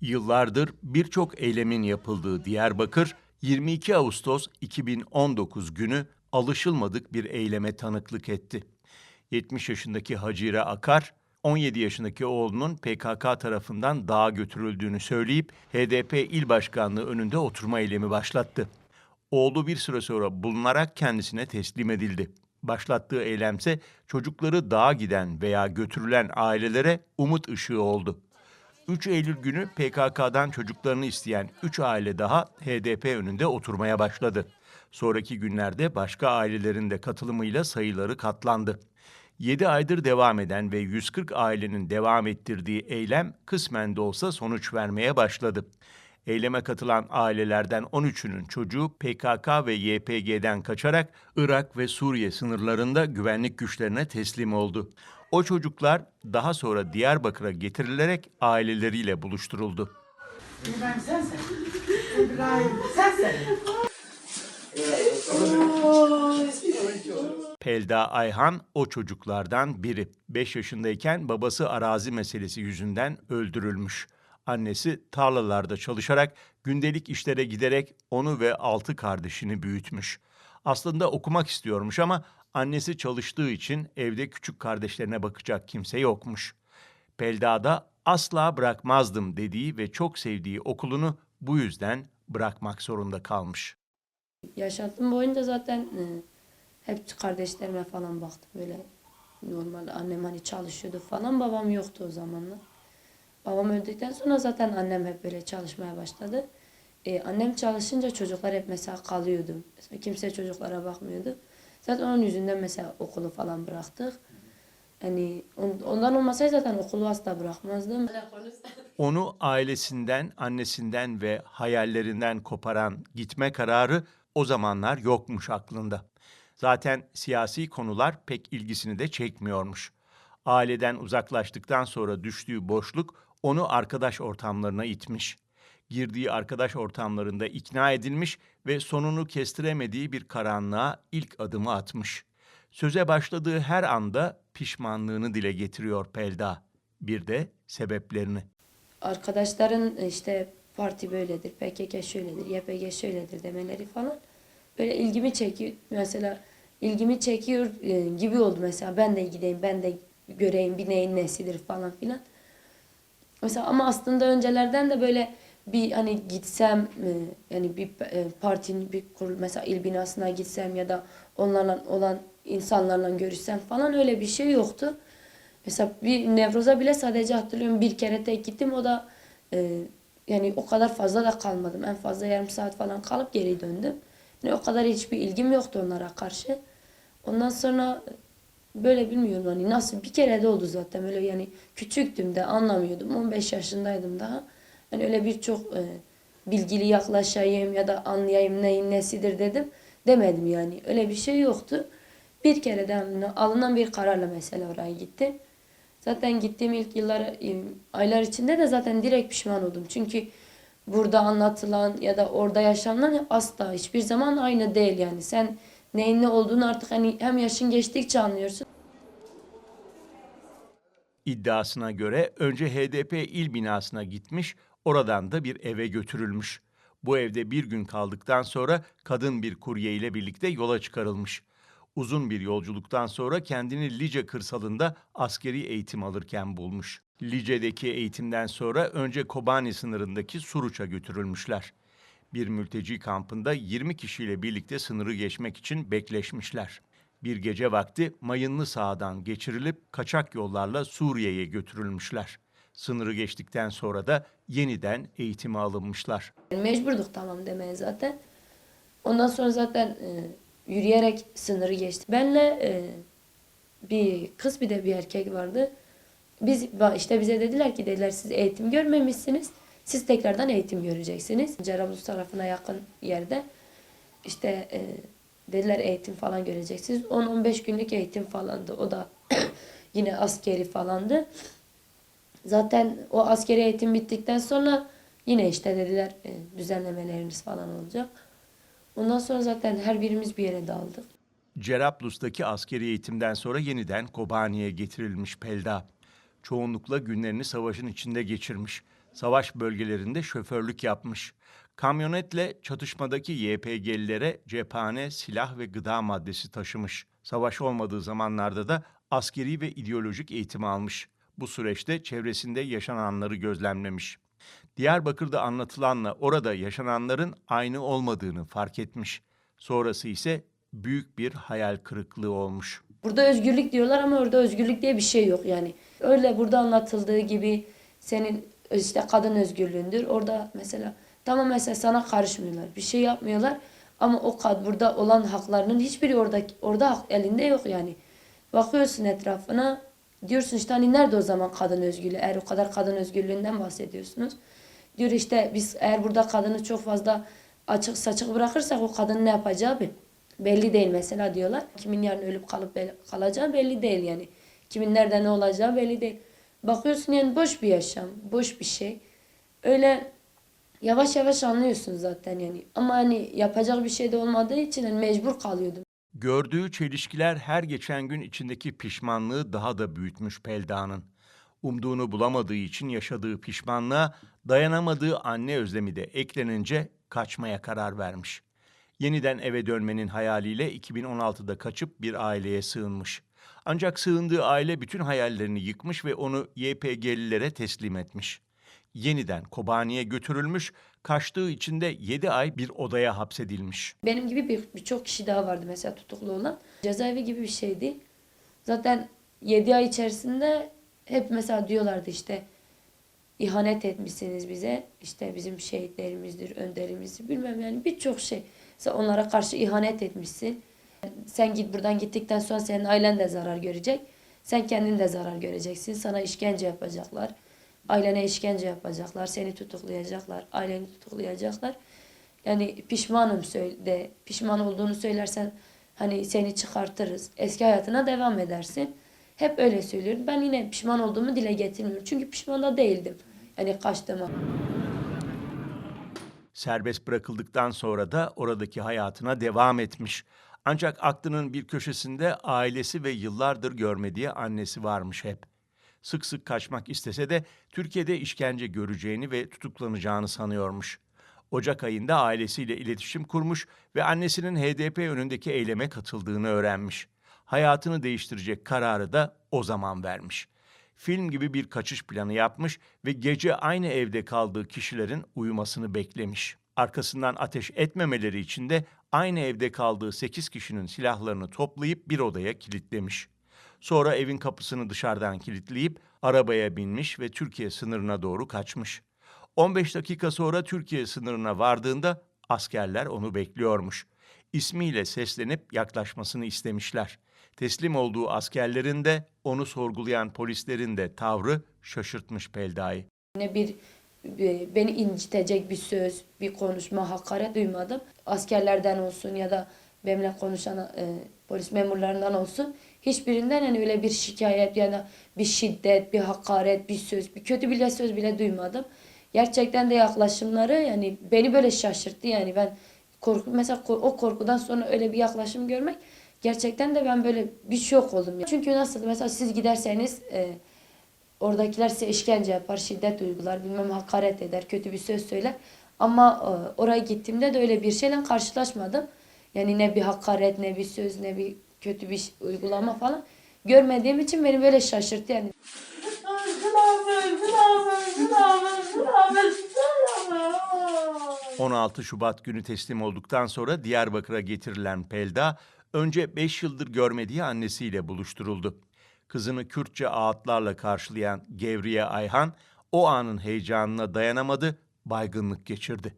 Yıllardır birçok eylemin yapıldığı Diyarbakır, 22 Ağustos 2019 günü alışılmadık bir eyleme tanıklık etti. 70 yaşındaki Hacire Akar, 17 yaşındaki oğlunun PKK tarafından dağa götürüldüğünü söyleyip HDP il başkanlığı önünde oturma eylemi başlattı. Oğlu bir süre sonra bulunarak kendisine teslim edildi. Başlattığı eylemse çocukları dağa giden veya götürülen ailelere umut ışığı oldu. 3 Eylül günü PKK'dan çocuklarını isteyen 3 aile daha HDP önünde oturmaya başladı. Sonraki günlerde başka ailelerin de katılımıyla sayıları katlandı. 7 aydır devam eden ve 140 ailenin devam ettirdiği eylem kısmen de olsa sonuç vermeye başladı. Eyleme katılan ailelerden 13'ünün çocuğu PKK ve YPG'den kaçarak Irak ve Suriye sınırlarında güvenlik güçlerine teslim oldu. O çocuklar daha sonra Diyarbakır'a getirilerek aileleriyle buluşturuldu. Pelda Ayhan o çocuklardan biri. 5 yaşındayken babası arazi meselesi yüzünden öldürülmüş. Annesi tarlalarda çalışarak gündelik işlere giderek onu ve altı kardeşini büyütmüş. Aslında okumak istiyormuş ama annesi çalıştığı için evde küçük kardeşlerine bakacak kimse yokmuş. Pelda da asla bırakmazdım dediği ve çok sevdiği okulunu bu yüzden bırakmak zorunda kalmış. Yaşantım boyunca zaten e, hep kardeşlerime falan baktım böyle normal annem hani çalışıyordu falan babam yoktu o zamanlar. Babam öldükten sonra zaten annem hep böyle çalışmaya başladı. E, annem çalışınca çocuklar hep mesela kalıyordu. Mesela kimse çocuklara bakmıyordu. Zaten onun yüzünden mesela okulu falan bıraktık. On- ondan olmasaydı zaten okulu asla bırakmazdım. Onu ailesinden, annesinden ve hayallerinden koparan gitme kararı o zamanlar yokmuş aklında. Zaten siyasi konular pek ilgisini de çekmiyormuş. Aileden uzaklaştıktan sonra düştüğü boşluk onu arkadaş ortamlarına itmiş. Girdiği arkadaş ortamlarında ikna edilmiş ve sonunu kestiremediği bir karanlığa ilk adımı atmış. Söze başladığı her anda pişmanlığını dile getiriyor Pelda. Bir de sebeplerini. arkadaşların işte parti böyledir, PKK şöyledir, YPG şöyledir demeleri falan böyle ilgimi çekiyor. Mesela ilgimi çekiyor e, gibi oldu mesela ben de gideyim, ben de göreyim bir neyin nesidir falan filan. Mesela ama aslında öncelerden de böyle bir hani gitsem e, yani bir e, partinin bir kurul mesela il binasına gitsem ya da onlarla olan insanlarla görüşsem falan öyle bir şey yoktu. Mesela bir Nevroz'a bile sadece hatırlıyorum bir kere tek gittim o da e, yani o kadar fazla da kalmadım. En fazla yarım saat falan kalıp geri döndüm. Yani o kadar hiçbir ilgim yoktu onlara karşı. Ondan sonra böyle bilmiyorum hani nasıl? Bir kere de oldu zaten. Öyle yani küçüktüm de anlamıyordum. 15 yaşındaydım daha. Hani öyle birçok e, bilgili yaklaşayım ya da anlayayım neyin nesidir dedim. Demedim yani. Öyle bir şey yoktu. Bir kere de alınan bir kararla mesela oraya gittim. Zaten gittiğim ilk yıllar e, aylar içinde de zaten direkt pişman oldum. Çünkü burada anlatılan ya da orada yaşanılan asla hiçbir zaman aynı değil yani. Sen neyin ne olduğunu artık hani hem yaşın geçtikçe anlıyorsun. İddiasına göre önce HDP il binasına gitmiş, oradan da bir eve götürülmüş. Bu evde bir gün kaldıktan sonra kadın bir kurye ile birlikte yola çıkarılmış. Uzun bir yolculuktan sonra kendini Lice kırsalında askeri eğitim alırken bulmuş. Lice'deki eğitimden sonra önce Kobani sınırındaki Suruç'a götürülmüşler. Bir mülteci kampında 20 kişiyle birlikte sınırı geçmek için bekleşmişler. Bir gece vakti mayınlı sahadan geçirilip kaçak yollarla Suriye'ye götürülmüşler. Sınırı geçtikten sonra da yeniden eğitime alınmışlar. Mecburduk tamam demeye zaten. Ondan sonra zaten e, yürüyerek sınırı geçti. Benle e, bir kız bir de bir erkek vardı. Biz işte bize dediler ki dediler siz eğitim görmemişsiniz. Siz tekrardan eğitim göreceksiniz. Cerablus tarafına yakın yerde. İşte e, dediler eğitim falan göreceksiniz. 10-15 günlük eğitim falandı. O da yine askeri falandı. Zaten o askeri eğitim bittikten sonra yine işte dediler e, düzenlemeleriniz falan olacak. Ondan sonra zaten her birimiz bir yere dağıldık. Cerablus'taki askeri eğitimden sonra yeniden Kobani'ye getirilmiş Pelda. Çoğunlukla günlerini savaşın içinde geçirmiş. Savaş bölgelerinde şoförlük yapmış. Kamyonetle çatışmadaki YPG'lilere cephane, silah ve gıda maddesi taşımış. Savaş olmadığı zamanlarda da askeri ve ideolojik eğitim almış. Bu süreçte çevresinde yaşananları gözlemlemiş. Diyarbakır'da anlatılanla orada yaşananların aynı olmadığını fark etmiş. Sonrası ise büyük bir hayal kırıklığı olmuş. Burada özgürlük diyorlar ama orada özgürlük diye bir şey yok yani. Öyle burada anlatıldığı gibi senin işte kadın özgürlüğündür. Orada mesela tamam mesela sana karışmıyorlar. Bir şey yapmıyorlar ama o kad burada olan haklarının hiçbiri orada orada elinde yok yani. Bakıyorsun etrafına diyorsun işte hani nerede o zaman kadın özgürlüğü? Eğer o kadar kadın özgürlüğünden bahsediyorsunuz. Diyor işte biz eğer burada kadını çok fazla açık saçık bırakırsak o kadının ne yapacağı bir belli değil mesela diyorlar. Kimin yarın ölüp kalıp kalacağı belli değil yani. Kimin nerede ne olacağı belli değil. Bakıyorsun yani boş bir yaşam, boş bir şey. Öyle yavaş yavaş anlıyorsun zaten yani. Ama hani yapacak bir şey de olmadığı için hani mecbur kalıyordum. Gördüğü çelişkiler her geçen gün içindeki pişmanlığı daha da büyütmüş Pelda'nın. Umduğunu bulamadığı için yaşadığı pişmanlığa dayanamadığı anne özlemi de eklenince kaçmaya karar vermiş. Yeniden eve dönmenin hayaliyle 2016'da kaçıp bir aileye sığınmış. Ancak sığındığı aile bütün hayallerini yıkmış ve onu YPG'lilere teslim etmiş. Yeniden Kobani'ye götürülmüş, kaçtığı için de 7 ay bir odaya hapsedilmiş. Benim gibi bir birçok kişi daha vardı mesela tutuklu olan. Cezaevi gibi bir şeydi. Zaten 7 ay içerisinde hep mesela diyorlardı işte ihanet etmişsiniz bize. İşte bizim şehitlerimizdir, önderimizdir bilmem yani birçok şey. Mesela onlara karşı ihanet etmişsin. Sen git buradan gittikten sonra senin ailen de zarar görecek. Sen kendin de zarar göreceksin. Sana işkence yapacaklar. Ailene işkence yapacaklar. Seni tutuklayacaklar. Aileni tutuklayacaklar. Yani pişmanım söyle, pişman olduğunu söylersen hani seni çıkartırız. Eski hayatına devam edersin. Hep öyle söylüyorum. Ben yine pişman olduğumu dile getirmiyorum. Çünkü pişman da değildim. Yani kaçtığıma. Serbest bırakıldıktan sonra da oradaki hayatına devam etmiş. Ancak aklının bir köşesinde ailesi ve yıllardır görmediği annesi varmış hep. Sık sık kaçmak istese de Türkiye'de işkence göreceğini ve tutuklanacağını sanıyormuş. Ocak ayında ailesiyle iletişim kurmuş ve annesinin HDP önündeki eyleme katıldığını öğrenmiş. Hayatını değiştirecek kararı da o zaman vermiş. Film gibi bir kaçış planı yapmış ve gece aynı evde kaldığı kişilerin uyumasını beklemiş. Arkasından ateş etmemeleri için de aynı evde kaldığı 8 kişinin silahlarını toplayıp bir odaya kilitlemiş. Sonra evin kapısını dışarıdan kilitleyip arabaya binmiş ve Türkiye sınırına doğru kaçmış. 15 dakika sonra Türkiye sınırına vardığında askerler onu bekliyormuş. İsmiyle seslenip yaklaşmasını istemişler. Teslim olduğu askerlerin de onu sorgulayan polislerin de tavrı şaşırtmış Pelda'yı. Ne bir- beni incitecek bir söz, bir konuşma, hakaret duymadım. Askerlerden olsun ya da benimle konuşan e, polis memurlarından olsun. Hiçbirinden hani öyle bir şikayet ya da bir şiddet, bir hakaret, bir söz, bir kötü bile söz bile duymadım. Gerçekten de yaklaşımları yani beni böyle şaşırttı yani ben korku mesela o korkudan sonra öyle bir yaklaşım görmek gerçekten de ben böyle bir şok oldum. ya. Çünkü nasıl mesela siz giderseniz e, Oradakiler size işkence yapar, şiddet uygular, bilmem hakaret eder, kötü bir söz söyler. Ama e, oraya gittiğimde de öyle bir şeyle karşılaşmadım. Yani ne bir hakaret, ne bir söz, ne bir kötü bir uygulama falan. Görmediğim için beni böyle şaşırttı yani. Gülabım, gülabım, gülabım, gülabım, gülabım. 16 Şubat günü teslim olduktan sonra Diyarbakır'a getirilen Pelda, önce 5 yıldır görmediği annesiyle buluşturuldu. Kızını Kürtçe ağıtlarla karşılayan Gevriye Ayhan, o anın heyecanına dayanamadı, baygınlık geçirdi.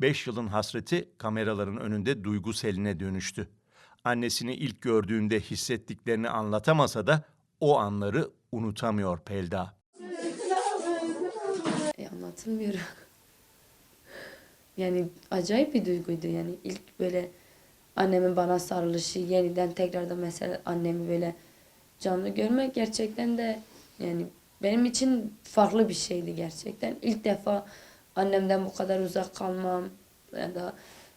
5 yılın hasreti kameraların önünde duygu seline dönüştü. Annesini ilk gördüğünde hissettiklerini anlatamasa da o anları unutamıyor Pelda. E, anlatılmıyor. yani acayip bir duyguydu yani ilk böyle annemin bana sarılışı yeniden tekrardan mesela annemi böyle canlı görmek gerçekten de yani benim için farklı bir şeydi gerçekten. İlk defa annemden bu kadar uzak kalmam ya da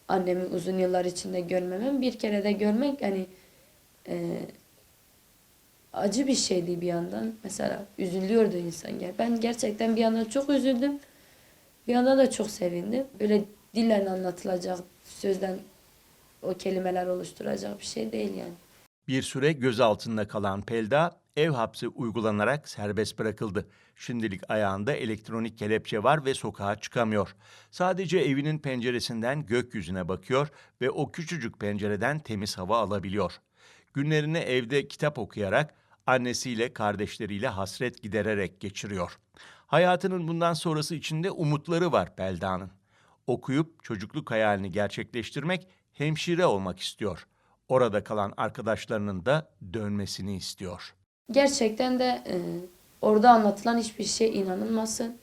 annemi uzun yıllar içinde görmemem bir kere de görmek hani e, acı bir şeydi bir yandan. Mesela üzülüyordu insan. Ben gerçekten bir yandan çok üzüldüm. Bir anda da çok sevindim. Öyle dille anlatılacak, sözden o kelimeler oluşturacak bir şey değil yani. Bir süre gözaltında kalan Pelda ev hapsi uygulanarak serbest bırakıldı. Şimdilik ayağında elektronik kelepçe var ve sokağa çıkamıyor. Sadece evinin penceresinden gökyüzüne bakıyor ve o küçücük pencereden temiz hava alabiliyor. Günlerini evde kitap okuyarak, annesiyle kardeşleriyle hasret gidererek geçiriyor. Hayatının bundan sonrası içinde umutları var Pelda'nın. Okuyup çocukluk hayalini gerçekleştirmek, hemşire olmak istiyor. Orada kalan arkadaşlarının da dönmesini istiyor. Gerçekten de e, orada anlatılan hiçbir şey inanılmasın.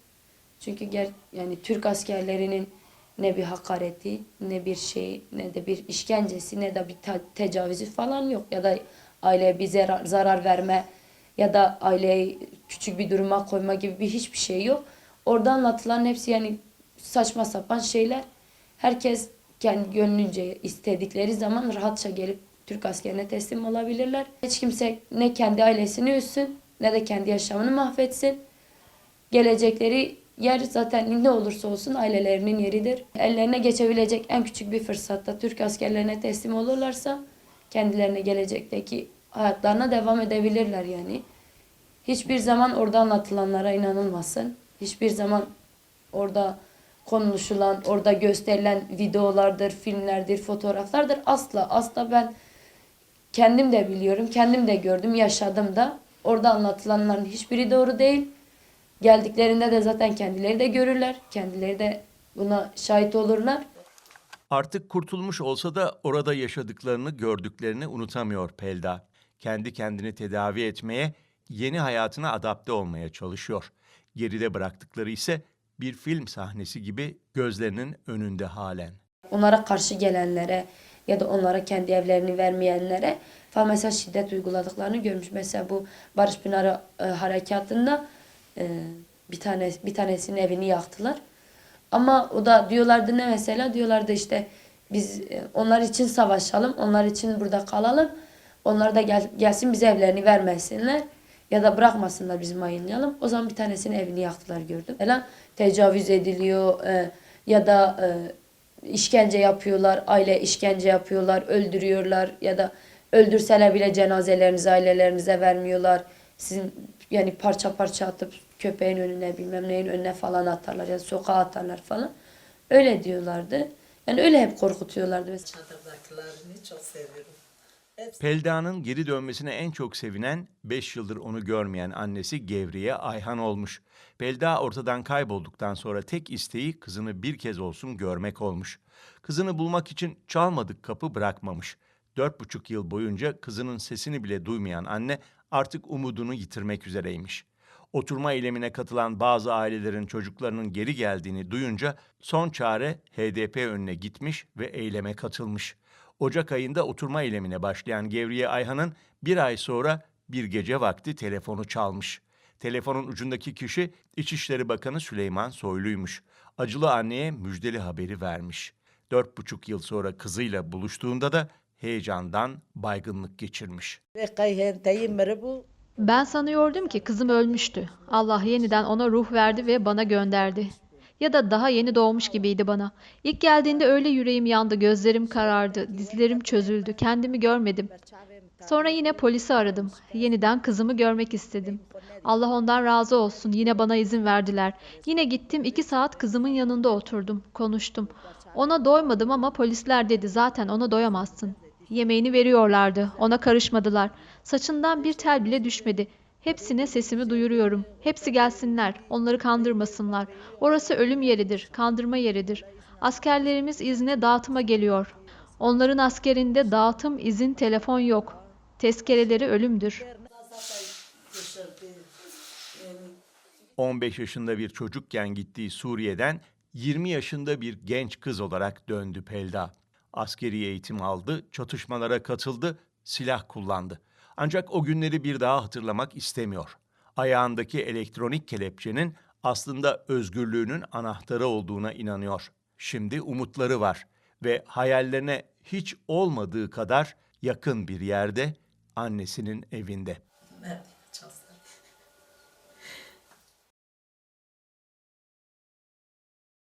Çünkü ger yani Türk askerlerinin ne bir hakareti, ne bir şey, ne de bir işkencesi, ne de bir te- tecavüzü falan yok. Ya da aileye bir zarar, zarar verme ya da aileyi küçük bir duruma koyma gibi bir hiçbir şey yok. Orada anlatılan hepsi yani saçma sapan şeyler. Herkes kendi gönlünce istedikleri zaman rahatça gelip Türk askerine teslim olabilirler. Hiç kimse ne kendi ailesini üzsün ne de kendi yaşamını mahvetsin. Gelecekleri yer zaten ne olursa olsun ailelerinin yeridir. Ellerine geçebilecek en küçük bir fırsatta Türk askerlerine teslim olurlarsa kendilerine gelecekteki hayatlarına devam edebilirler yani. Hiçbir zaman orada anlatılanlara inanılmasın. Hiçbir zaman orada konuşulan, orada gösterilen videolardır, filmlerdir, fotoğraflardır. Asla asla ben kendim de biliyorum, kendim de gördüm, yaşadım da. Orada anlatılanların hiçbiri doğru değil. Geldiklerinde de zaten kendileri de görürler. Kendileri de buna şahit olurlar. Artık kurtulmuş olsa da orada yaşadıklarını, gördüklerini unutamıyor Pelda. Kendi kendini tedavi etmeye, yeni hayatına adapte olmaya çalışıyor. Geride bıraktıkları ise bir film sahnesi gibi gözlerinin önünde halen. Onlara karşı gelenlere ya da onlara kendi evlerini vermeyenlere falan mesela şiddet uyguladıklarını görmüş. Mesela bu Barış Pınarı e, harekatında e, bir tane bir tanesinin evini yaktılar. Ama o da diyorlardı ne mesela diyorlardı işte biz e, onlar için savaşalım, onlar için burada kalalım. Onlar da gel, gelsin bize evlerini vermesinler ya da bırakmasınlar bizim mayınlayalım. O zaman bir tanesinin evini yaktılar gördüm. Falan tecavüz ediliyor e, ya da e, işkence yapıyorlar, aile işkence yapıyorlar, öldürüyorlar ya da öldürseler bile cenazelerinizi ailelerinize vermiyorlar. Sizin yani parça parça atıp köpeğin önüne bilmem neyin önüne falan atarlar ya da sokağa atarlar falan. Öyle diyorlardı. Yani öyle hep korkutuyorlardı. Çadırdakilerini çok seviyorum. Pelda'nın geri dönmesine en çok sevinen, 5 yıldır onu görmeyen annesi Gevriye Ayhan olmuş. Pelda ortadan kaybolduktan sonra tek isteği kızını bir kez olsun görmek olmuş. Kızını bulmak için çalmadık kapı bırakmamış. Dört buçuk yıl boyunca kızının sesini bile duymayan anne artık umudunu yitirmek üzereymiş. Oturma eylemine katılan bazı ailelerin çocuklarının geri geldiğini duyunca son çare HDP önüne gitmiş ve eyleme katılmış. Ocak ayında oturma eylemine başlayan Gevriye Ayhan'ın bir ay sonra bir gece vakti telefonu çalmış. Telefonun ucundaki kişi İçişleri Bakanı Süleyman Soylu'ymuş. Acılı anneye müjdeli haberi vermiş. Dört buçuk yıl sonra kızıyla buluştuğunda da heyecandan baygınlık geçirmiş. Ben sanıyordum ki kızım ölmüştü. Allah yeniden ona ruh verdi ve bana gönderdi. Ya da daha yeni doğmuş gibiydi bana. İlk geldiğinde öyle yüreğim yandı, gözlerim karardı, dizlerim çözüldü, kendimi görmedim. Sonra yine polisi aradım. Yeniden kızımı görmek istedim. Allah ondan razı olsun. Yine bana izin verdiler. Yine gittim iki saat kızımın yanında oturdum. Konuştum. Ona doymadım ama polisler dedi zaten ona doyamazsın. Yemeğini veriyorlardı. Ona karışmadılar. Saçından bir tel bile düşmedi. Hepsine sesimi duyuruyorum. Hepsi gelsinler. Onları kandırmasınlar. Orası ölüm yeridir. Kandırma yeridir. Askerlerimiz izne dağıtıma geliyor. Onların askerinde dağıtım, izin, telefon yok. Tezkereleri ölümdür. 15 yaşında bir çocukken gittiği Suriye'den 20 yaşında bir genç kız olarak döndü Pelda. Askeri eğitim aldı, çatışmalara katıldı, silah kullandı. Ancak o günleri bir daha hatırlamak istemiyor. Ayağındaki elektronik kelepçenin aslında özgürlüğünün anahtarı olduğuna inanıyor. Şimdi umutları var ve hayallerine hiç olmadığı kadar yakın bir yerde annesinin evinde. Evet, seviyorum.